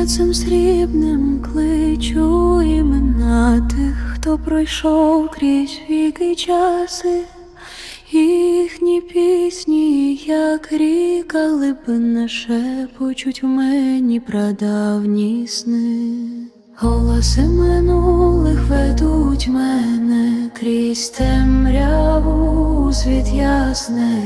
Місяцем срібним кличу імена тих, хто пройшов крізь віки часи, їхні пісні, як ріка глибина шепочуть в мені прадавні сни. Голоси минулих ведуть мене крізь темряву світ ясне.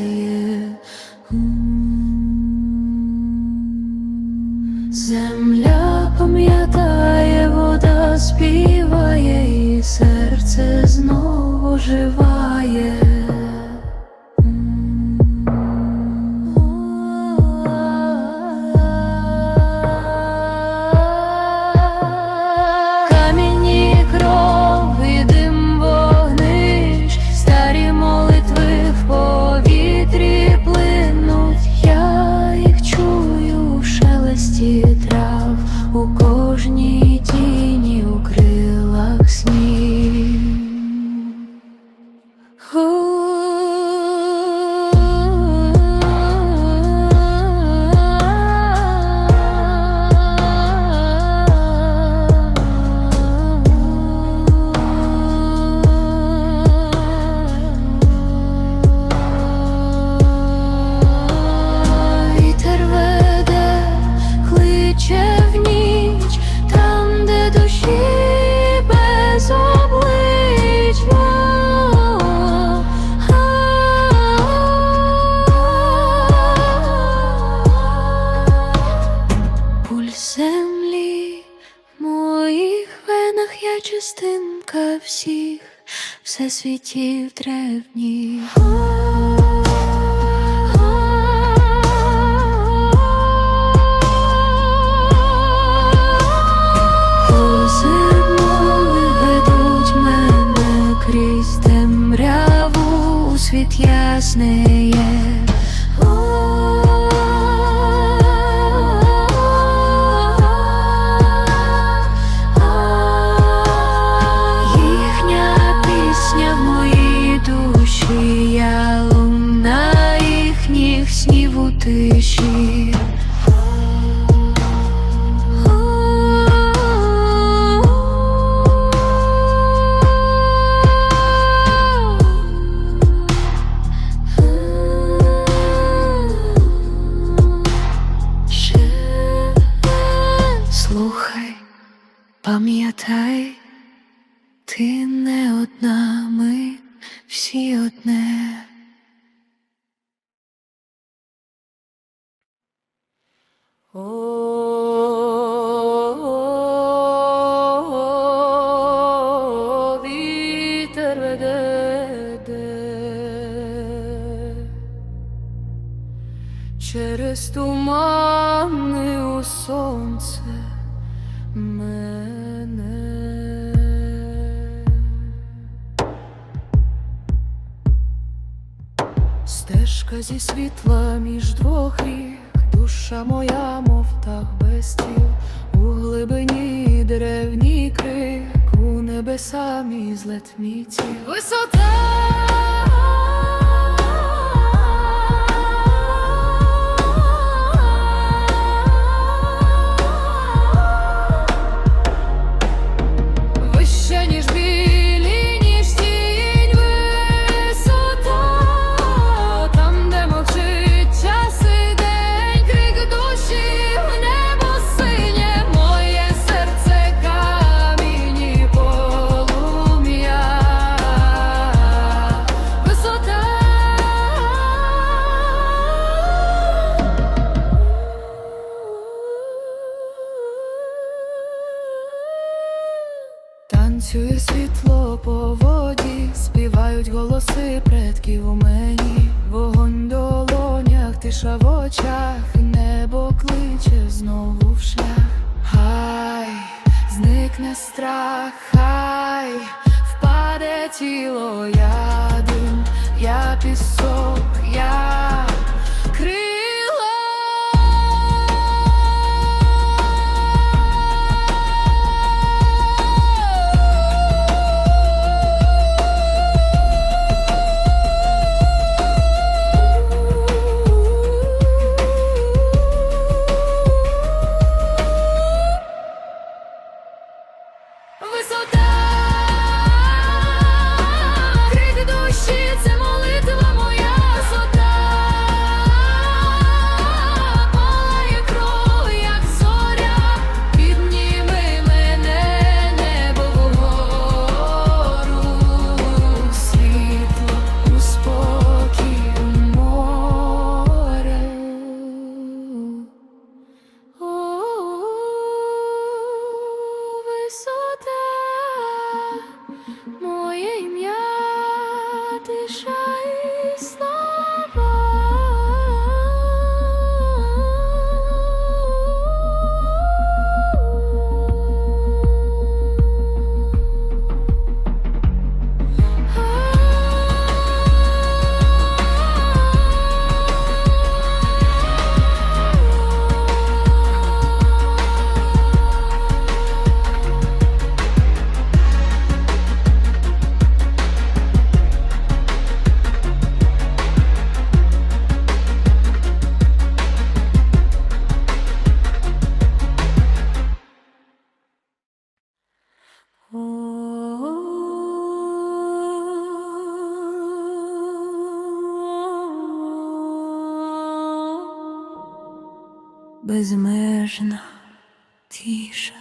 Земля пам'ятає, вода співає, і серце знову живає. Частинка всіх древніх. Крізь темряву у світ ясний. Їхня через тумани у сонце мене. Стежка зі світла між двох рік, душа моя, мов птах без тіл, у глибині древній крик, у небеса мій злет мій тіл. Висота. Танцює світло по воді, співають голоси предків у мені, вогонь в долонях, тиша в очах, небо кличе знову в шлях. Хай зникне страх, хай впаде тіло, я дим, я пісок, я безмежна тиша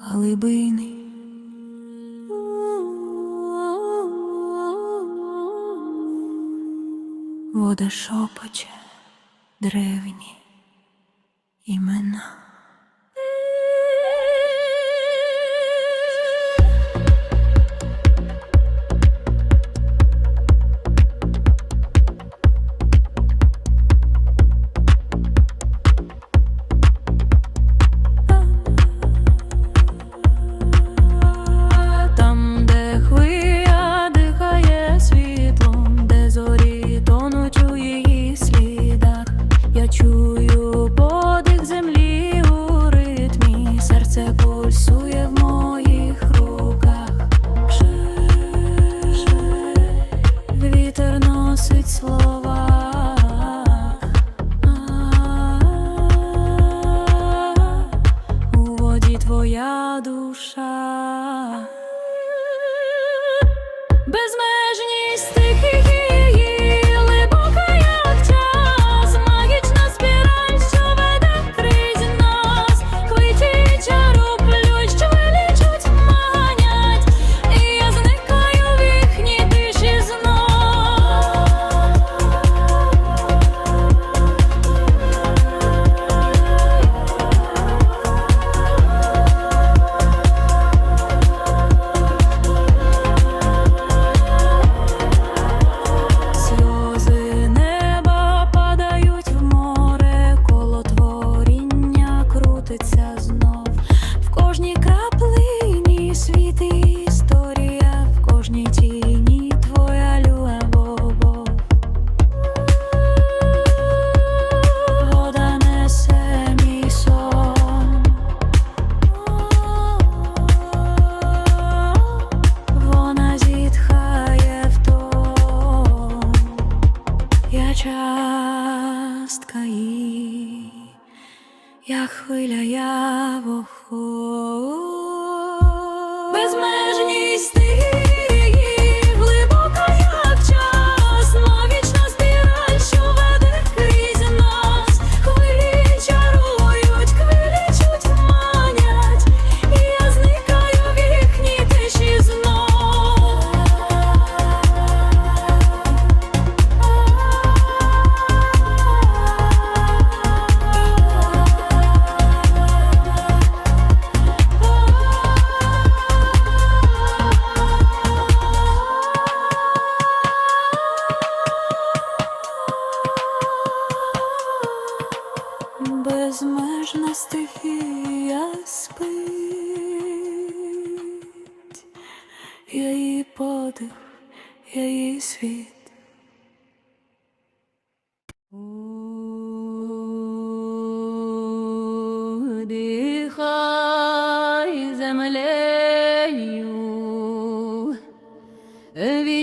глибини. Вода шопоче древні імена.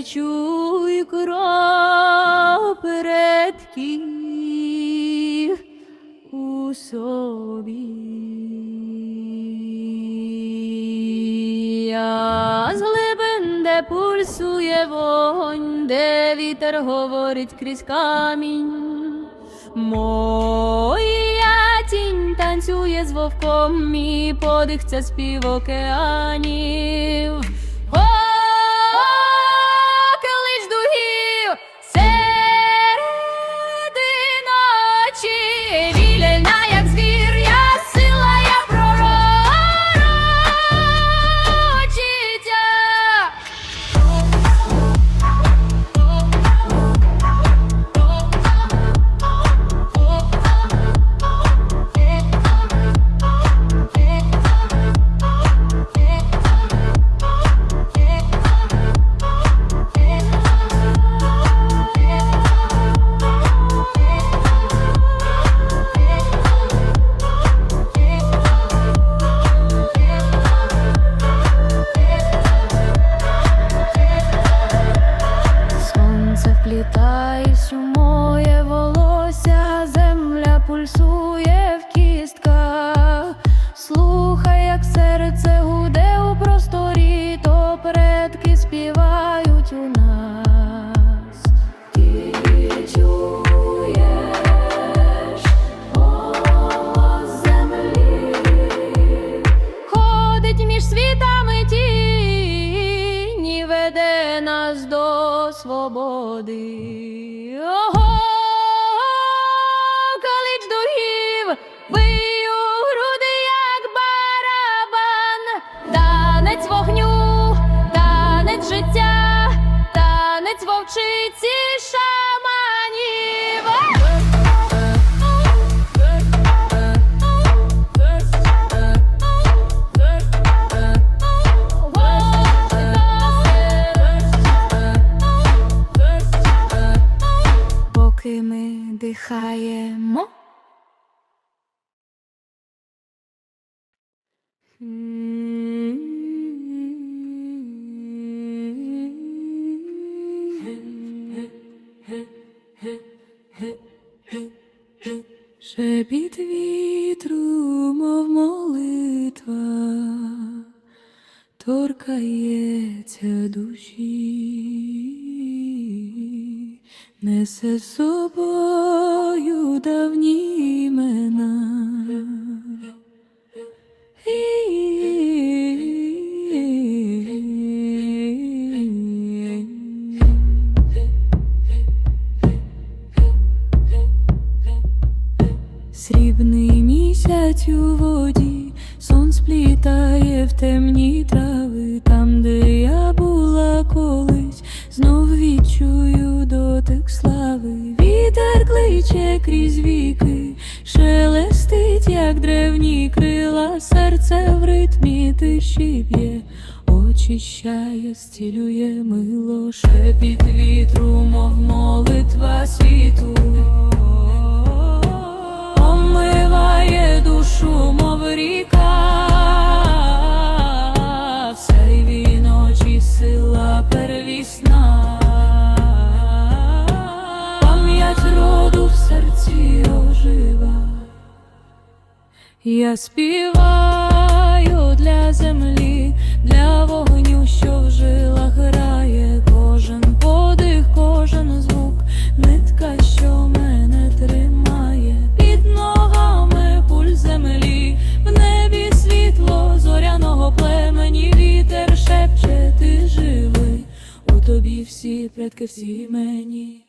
чуй кров предків у собі. Я з глибин, де пульсує вогонь, де вітер говорить крізь камінь. Моя тінь танцює з вовком, мій подих це спів океанів. Вовчиці шаманів. Шепіт вітру, мов молитва, торкається душі, несе з собою давні у воді, сон сплітає в темні трави, там, де я була колись, знов відчую дотик слави, вітер кличе крізь віки, шелестить, як древні крила, серце в ритмі тиші б'є, очищає, зцілює мило, шепіт вітру, мов молитва світу. Омиває душу, мов ріка, в сяйві ночі сила первісна, пам'ять роду в серці ожива. Я співаю для землі, для вогню, що в жилах грає, предки, всі мені.